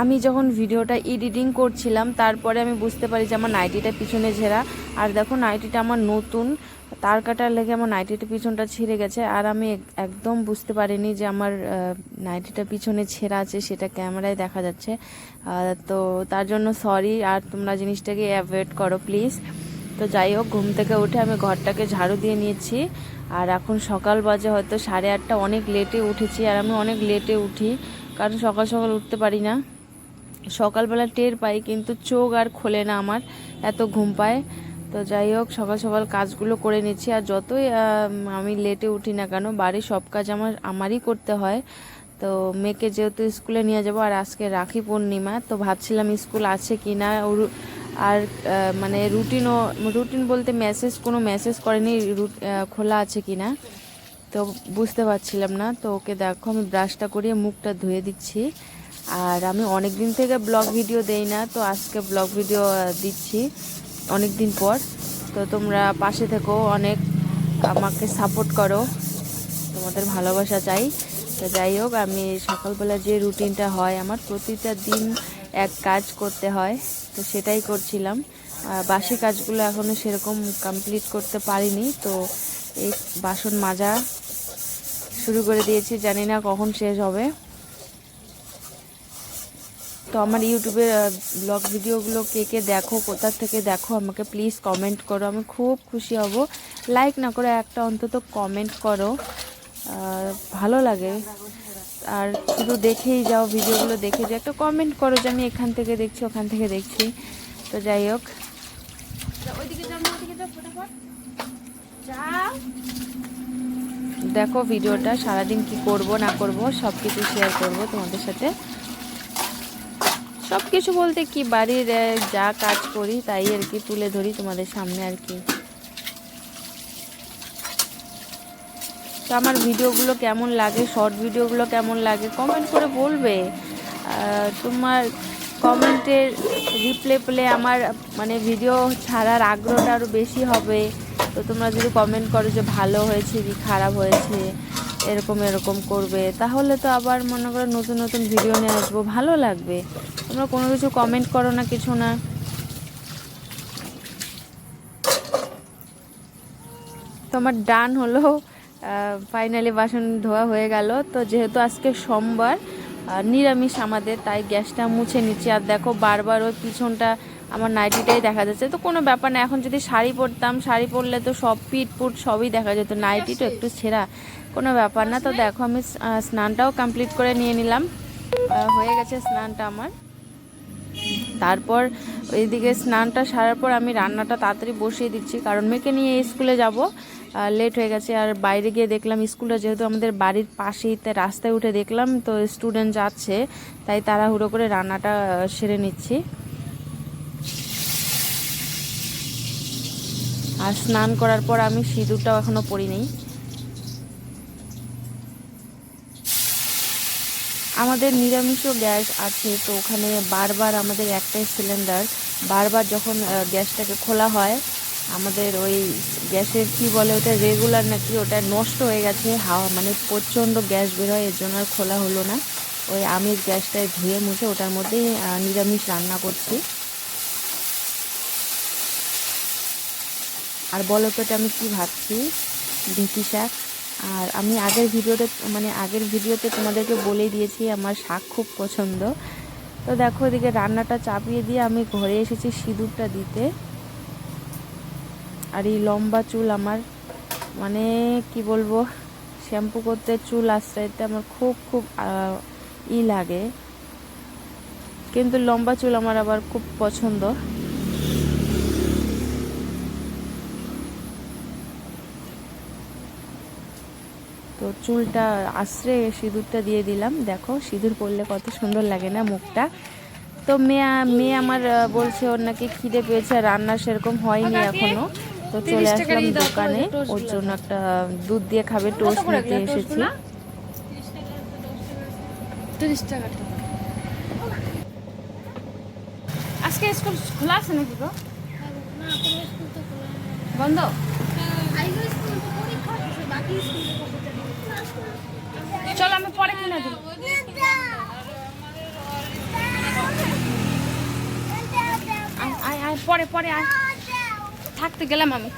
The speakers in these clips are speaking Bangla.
আমি যখন ভিডিওটা এডিটিং করছিলাম, তারপরে আমি বুঝতে পারি যে আমার নাইটিটা পিছনে ঝেরা। আর দেখো, নাইটিটা আমার নতুন। তার কাটার লেগে আমার নাইটিটা পিছনটা ছিঁড়ে গেছে। আর আমি একদম বুঝতে পারিনি যে আমার নাইটিটা পিছনে ছেঁড়া আছে, সেটা ক্যামেরায় দেখা যাচ্ছে। তো তার জন্য সরি আর তোমরা জিনিসটাকে অ্যাভয়েড করো প্লিজ তো যাই হোক, ঘুম থেকে উঠে আমি ঘরটাকে ঝাড়ু দিয়ে নিয়েছি। আর এখন সকাল বাজে, হয়তো সাড়ে আটটা, অনেক লেটে উঠেছি। আর আমি অনেক লেটে উঠি, কারণ সকাল সকাল উঠতে পারি না। সকালবেলা টের পাই, কিন্তু চোখ আর খোলে না আমার, এত ঘুম পায়। তো যাই হোক, সকাল সকাল কাজগুলো করে নিচ্ছি, আর যতই, আমি লেটে উঠি না কেন, বাড়ির সব কাজ আমার, আমারই করতে হয়। তো মেয়েকে যেহেতু স্কুলে নিয়ে যাব, আর আজকে রাখি পূর্ণিমা, তো ভাবছিলাম স্কুল আছে কি না আর মানে রুটিনও রুটিন বলতে মেসেজ কোনো মেসেজ করেনি খোলা আছে কি না, তো বুঝতে পারছিলাম না। তো ওকে দেখো, আমি ব্রাশটা করিয়ে মুখটা ধুয়ে দিচ্ছি। আর আমি অনেক দিন থেকে ব্লগ ভিডিও দেই না, তো আজকে ব্লগ ভিডিও দিচ্ছি অনেক দিন পর। তো তোমরা পাশে থেকো, অনেক আমাকে সাপোর্ট করো। তোমাদের ভালোবাসা চাই। তো যাই হোক, আমি সকালবেলা যে রুটিনটা হয়, আমার প্রতিটা দিন এক কাজ করতে হয়, তো সেটাই করছিলাম। আর বাসি কাজগুলো এখনও সেরকম কমপ্লিট করতে পারিনি, তো এই বাসন মাজা শুরু করে দিয়েছি। জানি না কখন শেষ হবে। তো আমার ইউটিউবের ব্লগ ভিডিওগুলো কে কে দেখো কোথা থেকে দেখো আমাকে প্লিজ কমেন্ট করো আমি খুব খুশি হব। লাইক না করে একটা অন্তত কমেন্ট করো। আর ভালো লাগে। আর শুধু দেখেই যাও ভিডিওগুলো দেখে যাও একটা কমেন্ট করো যে আমি এখান থেকে দেখছি ওখান থেকে দেখছি। তো যাই হোক। দেখো ভিডিওটা সারাদিন কি করব না করব সব কিছু শেয়ার করব তোমাদের সাথে। সব কিছু বলতে কি বাড়ির যা কাজ করি তাই আর কি তুলে ধরি তোমাদের সামনে আর কি। তো আমার ভিডিওগুলো কেমন লাগে শর্ট ভিডিওগুলো কেমন লাগে কমেন্ট করে বলবে। তোমার কমেন্টের রিপ্লে পেলে আমার মানে ভিডিও ছাড়ার আগ্রহটা আরও বেশি হবে। তো তোমরা যদি কমেন্ট করো যে ভালো হয়েছে কি খারাপ হয়েছে এরকম এরকম করবে। তাহলে তো আবার মনে করো নতুন নতুন ভিডিও নিয়ে আসব। ভালো লাগবে। তোমরা কোনো কিছু কমেন্ট করো না, কিছু না। তোমার ডান হলো। ফাইনালি বাসন ধোয়া হয়ে গেল। তো যেহেতু আজকে সোমবার নিরামিষ আমাদের, তাই গ্যাসটা মুছে নিচ্ছি। আর দেখো বারবার ওই পিছনটা আমার নাইটিটাই দেখা যাচ্ছে। তো কোনো ব্যাপার না, এখন যদি শাড়ি পরতাম, শাড়ি পরলে তো সব পিট পুট সবই দেখা যেত। নাইটি তো একটু ছেঁড়া কোনো ব্যাপার না। তো দেখো আমি স্নানটাও কমপ্লিট করে নিয়ে নিলাম। হয়ে গেছে স্নানটা আমার। তারপর ওইদিকে স্নানটা সারার পর আমি রান্নাটা তাড়াতাড়ি বসিয়ে দিচ্ছি, কারণ মেয়েকে নিয়ে স্কুলে যাব। লেট হয়ে গেছে, আর বাইরে গিয়ে দেখলাম স্কুলটা যেহেতু আমাদের বাড়ির পাশেই, তাই রাস্তায় উঠে দেখলাম, তো স্টুডেন্ট যাচ্ছে, তাই তাড়াহুড়ো করে রান্নাটা সেরে নিচ্ছি। আর স্নান করার পর আমি সিঁদুরটাও এখনও পরিনি। আমাদের নিরামিষও গ্যাস আছে, তো ওখানে বারবার আমাদের একটাই সিলিন্ডার বারবার যখন গ্যাসটাকে খোলা হয়, আমাদের ওই গ্যাসের কি বলে ওটা রেগুলার নাকি ওটা নষ্ট হয়ে গেছে, হাওয়া মানে প্রচণ্ড গ্যাস বের হয়, এর জন্য আর খোলা হলো না। ওই আমিষ গ্যাসটায় ধুয়ে মুছে ওটার মধ্যেই নিরামিষ রান্না করছি। আর বলো তো আমি কি ভাবছি? ঢেঁকি শাক। আর আমি আগের ভিডিওতে মানে আগের ভিডিওতে তোমাদেরকে বলে দিয়েছি, আমার শাক খুব পছন্দ। তো দেখো এদিকে রান্নাটা চাপিয়ে দিয়ে আমি ঘরে এসেছি সিঁদুরটা দিতে। আর এই লম্বা চুল আমার মানে কি বলব, শ্যাম্পু করতে চুল আশ্রয়তে আমার খুব খুব ই লাগে। কিন্তু লম্বা চুল আমার আবার খুব পছন্দ। তো চুলটা আশ্রে সিঁদুরটা দিয়ে দিলাম। দেখো সিঁদুর পরলে কত সুন্দর লাগে না মুখটা? তো মেয়ে মেয়ে আমার বলছে ওর নাকি খিদে পেয়েছে রান্না সেরকম হয়নি এখনও। তো চলে আসলাম দোকানে। ওর জন্য একটা দুধ দিয়ে খাবে টোস্ট নিতে এসেছি। তিরিশ টাকা আজকে স্কুল খোলা আছে নাকি গো? বন্ধ? চলো, আমি পরে কিনে দিই আয় আয়, পরে পরে, আয়। থাকতে গেলাম আমি।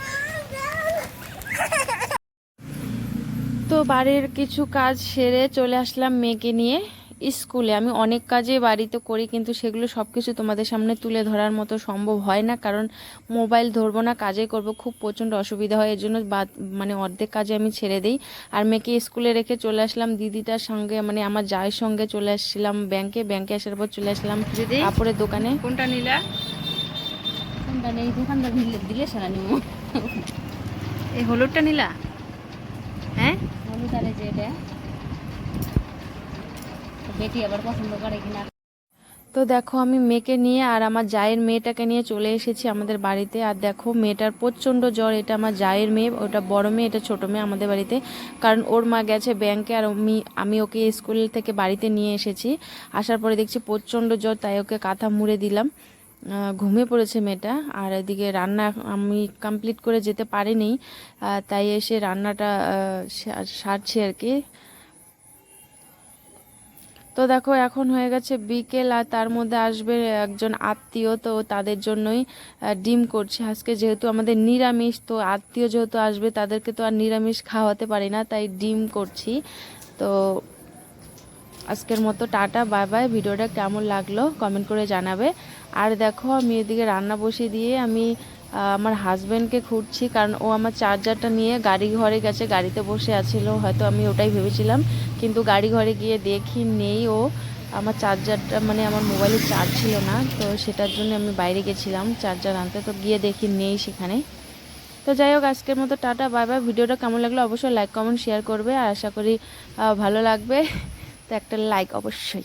তো বাড়ির কিছু কাজ সেরে চলে আসলাম মেয়েকে নিয়ে। স্কুলে। আমি অনেক কাজে বাড়িতে করি কিন্তু সেগুলো সব কিছু তোমাদের সামনে তুলে ধরার মতো সম্ভব হয় না কারণ মোবাইল ধরবো না কাজে করব খুব প্রচণ্ড অসুবিধা হয় এর জন্য মানে অর্ধেক কাজে আমি ছেড়ে দিই। আর মেয়েকে স্কুলে রেখে চলে আসলাম দিদিটার সঙ্গে মানে আমার জায়ের সঙ্গে চলে আসছিলাম ব্যাংকে ব্যাংকে আসার পর চলে আসলাম? কাপড়ের দোকানে। কোনটা নিলা? কোনটা নেই দিলে দিলে সারা নিব। এই হলুদটা নিলা? হ্যাঁ? হলুদ আরে যে এটা। তো বেটি আবার পছন্দ করে কিনা। তো দেখো, আমি মেয়েকে নিয়ে আর আমার জায়ের মেয়েটাকে নিয়ে চলে এসেছি আমাদের বাড়িতে। আর দেখো, মেয়েটার প্রচণ্ড জ্বর, এটা আমার জায়ের মেয়ে, ওটা বড় মেয়ে, এটা ছোট মেয়ে আমাদের বাড়িতে। কারণ ওর মা গেছে ব্যাংকে আর আমি আমি ওকে স্কুল থেকে বাড়িতে নিয়ে এসেছি। আসার পরে দেখছি প্রচণ্ড জ্বর, তাই ওকে কাঁথা মুড়ে দিলাম। ঘুমিয়ে পড়েছে মেয়েটা। আর এদিকে রান্না আমি কমপ্লিট করে যেতে পারিনি। তাই এসে রান্নাটা সারছি আর কি। তো দেখো, এখন হয়ে গেছে বিকেল আর তার মধ্যে আসবে একজন আত্মীয়, তো তাদের জন্যই ডিম করছি। আজকে যেহেতু আমাদের নিরামিষ, তো আত্মীয় যেহেতু আসবে, তাদেরকে তো আর নিরামিষ খাওয়াতে পারি না, তাই ডিম করছি। তো আজকের মতো টাটা, বাই বাই। ভিডিওটা কেমন লাগল কমেন্ট করে জানাবে। আর দেখো, আমি এদিকে রান্না বসিয়ে দিয়ে আমি আমার হাজব্যান্ডকে খুঁজছি কারণ ও আমার চার্জারটা নিয়ে গাড়ি ঘরে গেছে, গাড়িতে বসে আছিল, হয়তো আমি ওটাই ভেবেছিলাম। কিন্তু গাড়ি ঘরে গিয়ে দেখি নেই ও। আমার চার্জারটা মানে আমার মোবাইলে চার্জ ছিল না, তো সেটার জন্য আমি বাইরে গেছিলাম চার্জার আনতে। তো গিয়ে দেখি নেই সেখানে। তো যাই হোক, আজকের মতো টাটা বাই বাই ভিডিওটা কেমন লাগল অবশ্যই লাইক কমেন্ট শেয়ার করবে। আর আশা করি ভালো লাগবে। তো একটা লাইক অবশ্যই।